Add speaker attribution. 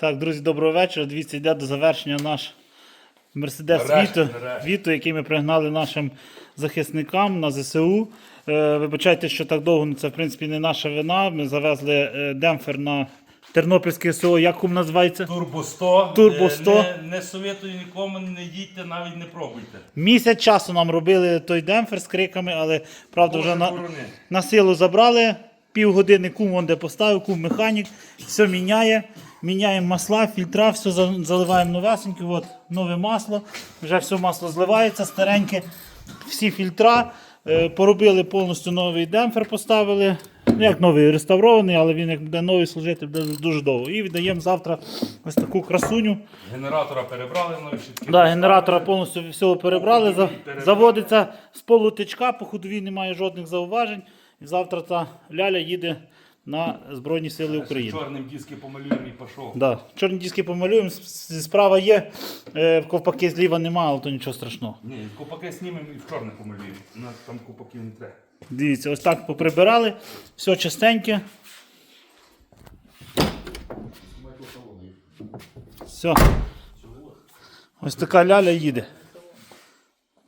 Speaker 1: Так, друзі, доброго вечора. Дивіться, йде до завершення наш Мерседес Віто. Віто, який ми пригнали нашим захисникам на ЗСУ. Е, вибачайте, що так довго, ну це в принципі не наша вина. Ми завезли е, демпфер на Тернопільське СО. Як кум називається?
Speaker 2: Турбо 100.
Speaker 1: Турбо
Speaker 2: Е,
Speaker 1: 100.
Speaker 2: Не, не советую нікому, не їдьте, навіть не пробуйте.
Speaker 1: Місяць часу нам робили той демпфер з криками, але правда вже на,
Speaker 2: борони.
Speaker 1: на силу забрали. Півгодини кум вон де поставив, кум механік, все міняє. Міняємо масла, фільтра, все заливаємо новесеньке. От нове масло. Вже все масло зливається, стареньке. Всі фільтра. Е, Поробили повністю новий демпфер, поставили. Ну, Як новий реставрований, але він як буде новий служити, буде дуже довго. І віддаємо завтра ось таку красуню.
Speaker 2: Генератора перебрали, нові щитки.
Speaker 1: Да, генератора повністю всього перебрали. за- Заводиться з полутичка, по ходовій немає жодних зауважень. І завтра та ляля їде на Збройні Сили України.
Speaker 2: Чорним диски помалюємо і пішов.
Speaker 1: Да. Чорні диски помалюємо, справа є, е, ковпаки зліва немає, але то нічого страшного.
Speaker 2: Ні, купаки знімемо і в чорне помалюємо. У нас там купаків не треба.
Speaker 1: Дивіться, ось так поприбирали, все чистеньке. Все. Ось така ляля їде.